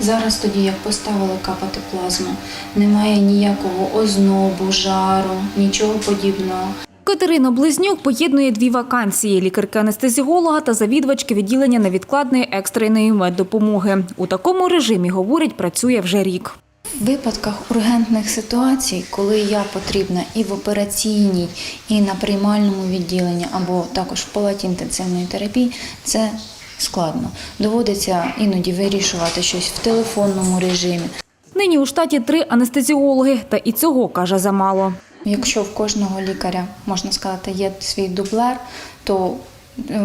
Зараз тоді, як поставили капати плазму, немає ніякого ознобу, жару, нічого подібного. Катерина Близнюк поєднує дві вакансії лікарки-анестезіолога та завідувачки відділення невідкладної екстреної меддопомоги. У такому режимі, говорить, працює вже рік. В випадках ургентних ситуацій, коли я потрібна і в операційній, і на приймальному відділенні, або також в палаті інтенсивної терапії, це складно. Доводиться іноді вирішувати щось в телефонному режимі. Нині у штаті три анестезіологи, та і цього, каже, замало. Якщо в кожного лікаря, можна сказати, є свій дублер, то е,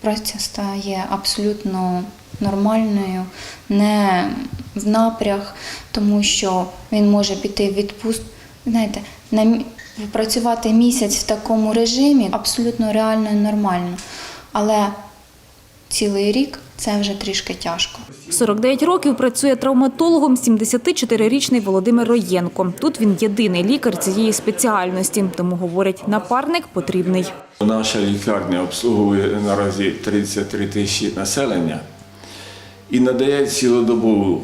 праця стає абсолютно нормальною, не в напряг, тому що він може піти в відпустку. Знаєте, на працювати місяць в такому режимі абсолютно реально і нормально. Але цілий рік це вже трішки тяжко. 49 років працює травматологом 74-річний Володимир Роєнко. Тут він єдиний лікар цієї спеціальності, тому, говорить, напарник потрібний. Наша лікарня обслуговує наразі 33 тисячі населення і надає цілодобову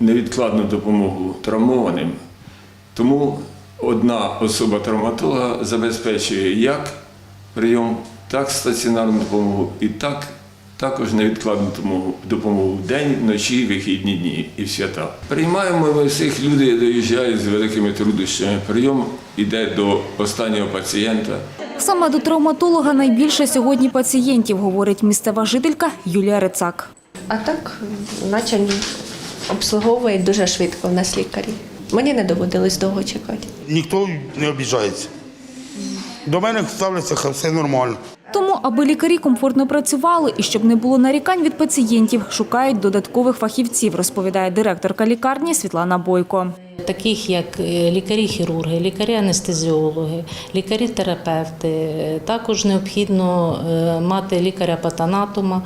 невідкладну допомогу травмованим. Тому одна особа травматолога забезпечує як прийом, так стаціонарну допомогу і так також невідкладну допомогу, допомогу в день, вночі, вихідні дні і в свята. Приймаємо ми всіх люди доїжджають з великими труднощами. Прийом іде до останнього пацієнта. Саме до травматолога найбільше сьогодні пацієнтів, говорить місцева жителька Юлія Рицак. А так, наче обслуговує дуже швидко в нас лікарі. Мені не доводилось довго чекати. ніхто не обіжається. До мене ставляться все нормально. Аби лікарі комфортно працювали і щоб не було нарікань від пацієнтів, шукають додаткових фахівців, розповідає директорка лікарні Світлана Бойко. Таких як е, лікарі-хірурги, лікарі-анестезіологи, лікарі-терапевти. Також необхідно е, мати лікаря-патанатома,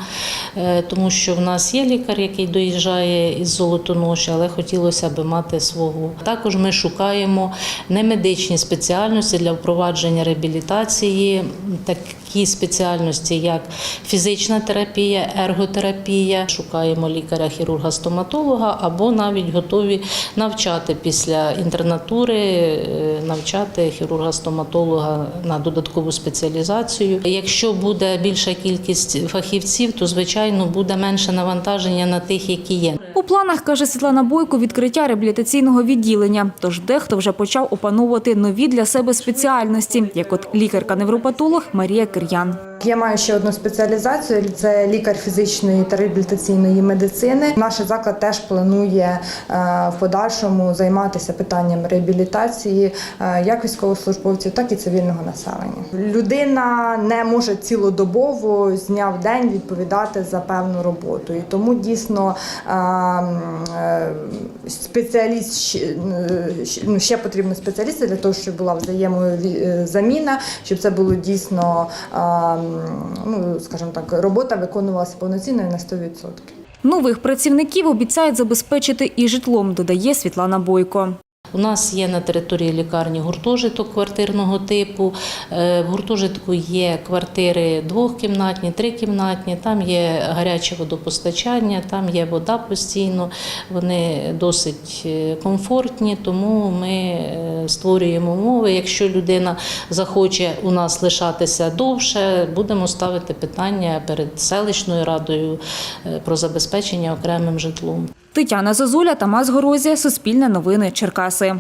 е, тому що в нас є лікар, який доїжджає із Золотоноші, але хотілося б мати свого. Також ми шукаємо немедичні спеціальності для впровадження реабілітації, такі спеціальності, як фізична терапія, ерготерапія. Шукаємо лікаря-хірурга-стоматолога або навіть готові навчати після інтернатури, е, навчати хірурга-стоматолога на додаткову спеціалізацію. Якщо буде більша кількість фахівців, то звичайно буде менше навантаження на тих, які є. У планах, каже Світлана Бойко, відкриття реабілітаційного відділення. Тож дехто вже почав опановувати нові для себе спеціальності, як от лікарка-невропатолог Марія Кир'ян. Я маю ще одну спеціалізацію. Це лікар фізичної та реабілітаційної медицини. Наш заклад теж планує е, в подальшому займатися питанням реабілітації е, як військовослужбовців, так і цивільного населення. Людина не може цілодобово з дня в день відповідати за певну роботу, і тому дійсно е, спеціаліст ще- ну, потрібно спеціалісти для того, щоб була взаємозаміна, щоб це було дійсно. Ну, скажімо так, робота виконувалася повноцінно на 100%. Нових працівників обіцяють забезпечити і житлом, додає Світлана Бойко. У нас є на території лікарні гуртожиток квартирного типу. Е, В гуртожитку є квартири двохкімнатні, трикімнатні, там є гаряче водопостачання, там є вода постійно. Вони досить е, комфортні, тому ми е, створюємо умови. Якщо людина захоче у нас лишатися довше, будемо ставити питання перед селищною радою про забезпечення окремим житлом. Тетяна Зозуля, Тамас Горозія, Суспільне новини, Черкаси.